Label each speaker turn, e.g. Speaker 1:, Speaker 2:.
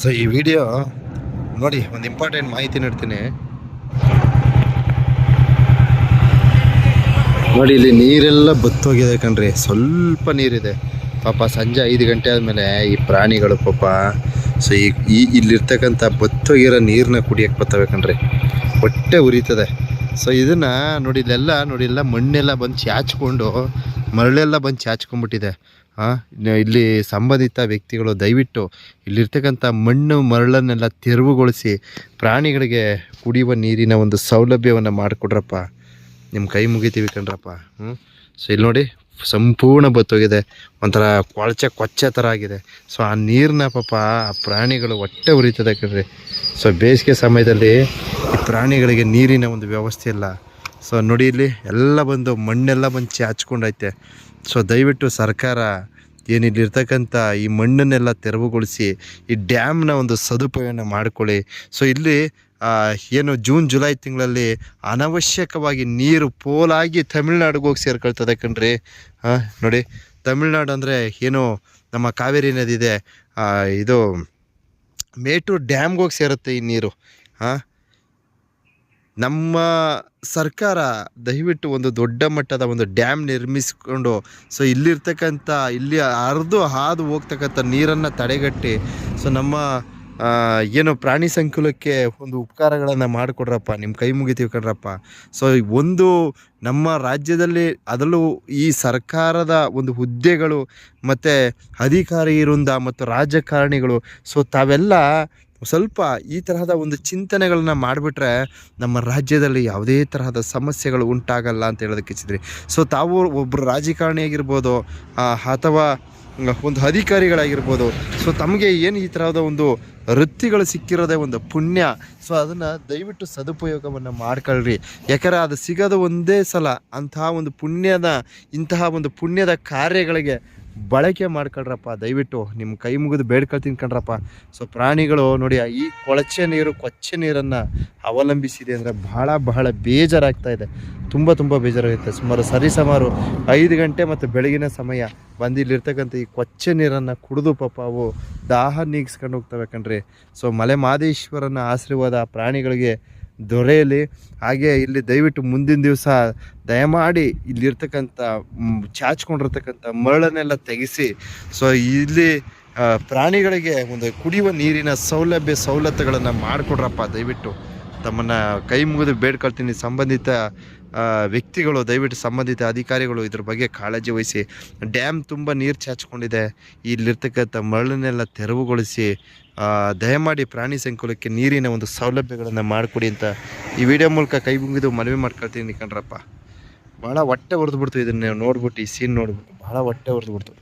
Speaker 1: So ಈ video ನೋಡಿ, ಒಂದು ಇಂಪಾರ್ಟೆಂಟ್ ಮಾಹಿತಿ ನೀಡ್ತೀನಿ. ನೋಡಿ, ಇಲ್ಲಿ ನೀರೆಲ್ಲ ಬತ್ತೋಗಿದೆ ಕಣ್ರಿ. ಸ್ವಲ್ಪ ನೀರಿದೆ. ಪಾಪ ಸಂಜೆ ಐದು ಗಂಟೆ ಆದಮೇಲೆ ಈ ಪ್ರಾಣಿಗಳು ಪಾಪ. ಸೊ ಈ ಇಲ್ಲಿರ್ತಕ್ಕಂಥ ಬತ್ತೋಗಿರೋ ನೀರನ್ನ ಕುಡಿಯೋಕ್ಕೆ ಬರ್ತವೆ ಕಣ್ರಿ. ಹೊಟ್ಟೆ ಉರಿತದೆ. ಸೊ ಇದನ್ನು ನೋಡಿ ಇಲ್ಲೆಲ್ಲ ನೋಡಿ, ಎಲ್ಲ ಮಣ್ಣೆಲ್ಲ ಬಂದು ಚಾಚ್ಕೊಂಡು, ಮರಳೆಲ್ಲ ಬಂದು ಚಾಚ್ಕೊಂಡ್ಬಿಟ್ಟಿದೆ. ಇಲ್ಲಿ ಸಂಬಂಧಿತ ವ್ಯಕ್ತಿಗಳು ದಯವಿಟ್ಟು ಇಲ್ಲಿರ್ತಕ್ಕಂಥ ಮಣ್ಣು, ಮರಳನ್ನೆಲ್ಲ ತೆರವುಗೊಳಿಸಿ ಪ್ರಾಣಿಗಳಿಗೆ ಕುಡಿಯುವ ನೀರಿನ ಒಂದು ಸೌಲಭ್ಯವನ್ನು ಮಾಡಿಕೊಡ್ರಪ್ಪ. ನಿಮ್ಮ ಕೈ ಮುಗಿತೀವಿ ಕಣ್ರಪ್ಪ. ಹ್ಞೂ ಸೊ ಇಲ್ಲಿ ನೋಡಿ ಸಂಪೂರ್ಣ ಬತ್ತೋಗಿದೆ. ಒಂಥರ ಕೊಳಚೆ ಕೊಚ್ಚೆ ಥರ ಆಗಿದೆ. ಸೊ ಆ ನೀರನ್ನ ಪಾಪ ಆ ಪ್ರಾಣಿಗಳು ಹೊಟ್ಟೆ ಉರಿತದೆ ಕಣ್ರಿ. ಸೊ ಬೇಸಿಗೆ ಸಮಯದಲ್ಲಿ ಈ ಪ್ರಾಣಿಗಳಿಗೆ ನೀರಿನ ಒಂದು ವ್ಯವಸ್ಥೆ ಇಲ್ಲ. ಸೊ ನೋಡಿ ಇಲ್ಲಿ ಎಲ್ಲ ಬಂದು ಮಣ್ಣೆಲ್ಲ ಬಂದು ಚಾಚ್ಕೊಂಡೈತೆ ಸೊ ದಯವಿಟ್ಟು ಸರ್ಕಾರ ಏನಿಲ್ಲಿರ್ತಕ್ಕಂಥ ಈ ಮಣ್ಣನ್ನೆಲ್ಲ ತೆರವುಗೊಳಿಸಿ ಈ ಡ್ಯಾಮ್ನ ಒಂದು ಸದುಪಯೋಗನ ಮಾಡಿಕೊಳ್ಳಿ. ಸೊ ಇಲ್ಲಿ ಏನು ಜೂನ್, ಜುಲೈ ತಿಂಗಳಲ್ಲಿ ಅನವಶ್ಯಕವಾಗಿ ನೀರು ಪೋಲಾಗಿ ತಮಿಳ್ನಾಡಿಗೆ ಹೋಗಿ ಸೇರ್ಕೊಳ್ತದೆ ಕಣ್ರಿ. ಹಾಂ ನೋಡಿ, ತಮಿಳ್ನಾಡು ಅಂದರೆ ಏನು ನಮ್ಮ ಕಾವೇರಿ ನದಿ ಇದೆ ಇದು ಮೇಟೂರು ಡ್ಯಾಮ್ಗೆ ಹೋಗಿ ಸೇರುತ್ತೆ ಈ ನೀರು. ಹಾಂ ನಮ್ಮ ಸರ್ಕಾರ ದಯವಿಟ್ಟು ಒಂದು ದೊಡ್ಡ ಮಟ್ಟದ ಒಂದು ಡ್ಯಾಮ್ ನಿರ್ಮಿಸಿಕೊಂಡು, ಸೊ ಇಲ್ಲಿರ್ತಕ್ಕಂಥ, ಇಲ್ಲಿ ಹರಿದು ಹಾದು ಹೋಗ್ತಕ್ಕಂಥ ನೀರನ್ನು ತಡೆಗಟ್ಟಿ, ಸೊ ನಮ್ಮ ಏನು ಪ್ರಾಣಿ ಸಂಕುಲಕ್ಕೆ ಒಂದು ಉಪಕಾರಗಳನ್ನು ಮಾಡಿಕೊಡ್ರಪ್ಪ ನಿಮ್ಮ ಕೈ ಮುಗಿತೀವಿ ಕಣ್ರಪ್ಪ. ಸೊ ಒಂದು ನಮ್ಮ ರಾಜ್ಯದಲ್ಲಿ ಅದರಲ್ಲೂ ಈ ಸರ್ಕಾರದ ಒಂದು ಹುದ್ದೆಗಳು, ಮತ್ತು ಅಧಿಕಾರಿ ವೃಂದ ಮತ್ತು ರಾಜಕಾರಣಿಗಳು, ಸೊ ತಾವೆಲ್ಲ ಸ್ವಲ್ಪ ಈ ತರಹದ ಒಂದು ಚಿಂತನೆಗಳನ್ನ ಮಾಡಿಬಿಟ್ರೆ ನಮ್ಮ ರಾಜ್ಯದಲ್ಲಿ ಯಾವುದೇ ತರಹದ ಸಮಸ್ಯೆಗಳು ಉಂಟಾಗಲ್ಲ ಅಂತ ಹೇಳೋದಕ್ಕೆ ಇಚ್ಛಿದ್ರಿ ಸೊ ತಾವು ಒಬ್ಬರು ರಾಜಕಾರಣಿ ಆಗಿರ್ಬೋದು ಅಥವಾ ಒಂದು ಅಧಿಕಾರಿಗಳಾಗಿರ್ಬೋದು ಸೊ ತಮಗೆ ಏನು ಈ ತರಹದ ಒಂದು ವೃತ್ತಿಗಳು ಸಿಕ್ಕಿರೋದೇ ಒಂದು ಪುಣ್ಯ ಸೊ ಅದನ್ನು ದಯವಿಟ್ಟು ಸದುಪಯೋಗವನ್ನು ಮಾಡ್ಕೊಳ್ರಿ. ಯಾಕಂದರೆ ಅದು ಸಿಗೋದು ಒಂದೇ ಸಲ ಅಂತಹ ಒಂದು ಪುಣ್ಯದ, ಇಂತಹ ಒಂದು ಪುಣ್ಯದ ಕಾರ್ಯಗಳಿಗೆ ಬಳಕೆ ಮಾಡ್ಕೊಳ್ರಪ್ಪ. ದಯವಿಟ್ಟು ನಿಮ್ಮ ಕೈ ಮುಗಿದು ಬೇಡ್ಕೊಳ್ ಕಣ್ರಪ್ಪ ಸೊ ಪ್ರಾಣಿಗಳು ನೋಡಿ, ಈ ಕೊಳಚೆ ನೀರು, ಕೊಚ್ಚೆ ನೀರನ್ನು ಅವಲಂಬಿಸಿದೆ ಅಂದರೆ ಬಹಳ ಬಹಳ ಬೇಜಾರಾಗ್ತಾ ಇದೆ. ತುಂಬ ತುಂಬ ಬೇಜಾರಾಗುತ್ತೆ. ಸುಮಾರು ಸರಿಸುಮಾರು ಐದು ಗಂಟೆ ಮತ್ತು ಬೆಳಗಿನ ಸಮಯ ಬಂದು ಇಲ್ಲಿರ್ತಕ್ಕಂಥ ಈ ಕೊಚ್ಚೆ ನೀರನ್ನು ಕುಡಿದು ಪಾಪ ಅವು ದಾಹ ನೀಗಿಸ್ಕೊಂಡು ಹೋಗ್ತವೆ ಕಣ್ರಿ. ಸೊ ಮಲೆ ಮಾದೇಶ್ವರನ ಆಶೀರ್ವಾದ ಪ್ರಾಣಿಗಳಿಗೆ ದೊರೆಯಲಿ. ಹಾಗೆ ಇಲ್ಲಿ ದಯವಿಟ್ಟು ಮುಂದಿನ ದಿವಸ ದಯಮಾಡಿ ಇಲ್ಲಿರ್ತಕ್ಕಂಥ ಚಾಚ್ಕೊಂಡಿರ್ತಕ್ಕಂಥ ಮರಳನ್ನೆಲ್ಲ ತೆಗೆಸಿ. ಸೊ ಇಲ್ಲಿ ಪ್ರಾಣಿಗಳಿಗೆ ಒಂದು ಕುಡಿಯುವ ನೀರಿನ ಸೌಲಭ್ಯ, ಸವಲತ್ತುಗಳನ್ನು ಮಾಡಿಕೊಡ್ರಪ್ಪ ದಯವಿಟ್ಟು. ತಮ್ಮನ್ನು ಕೈ ಮುಗಿದು ಬೇಡ್ಕೊಳ್ತೀನಿ. ಸಂಬಂಧಿತ ವ್ಯಕ್ತಿಗಳು, ದಯವಿಟ್ಟು ಸಂಬಂಧಿತ ಅಧಿಕಾರಿಗಳು ಇದ್ರ ಬಗ್ಗೆ ಕಾಳಜಿ ವಹಿಸಿ. ಡ್ಯಾಮ್ ತುಂಬ ನೀರು ಚಾಚ್ಕೊಂಡಿದೆ. ಇಲ್ಲಿರ್ತಕ್ಕಂಥ ಮರಳನ್ನೆಲ್ಲ ತೆರವುಗೊಳಿಸಿ ದಯಮಾಡಿ ಪ್ರಾಣಿ ಸಂಕುಲಕ್ಕೆ ನೀರಿನ ಒಂದು ಸೌಲಭ್ಯಗಳನ್ನು ಮಾಡಿಕೊಡಿ ಅಂತ ಈ ವಿಡಿಯೋ ಮೂಲಕ ಕೈ ಮುಗಿದು ಮನವಿ ಮಾಡ್ಕೊಳ್ತೀನಿ ಕಣ್ರಪ್ಪ. ಭಾಳ ಹೊಟ್ಟೆ ಹೊಡೆದ್ಬಿಡ್ತು ಇದನ್ನು ನೋಡ್ಬಿಟ್ಟು, ಈ ಸೀನ್ ನೋಡ್ಬಿಟ್ಟು. ಭಾಳ ಹೊಟ್ಟೆ ಹೊಡೆದ್ಬಿಡ್ತು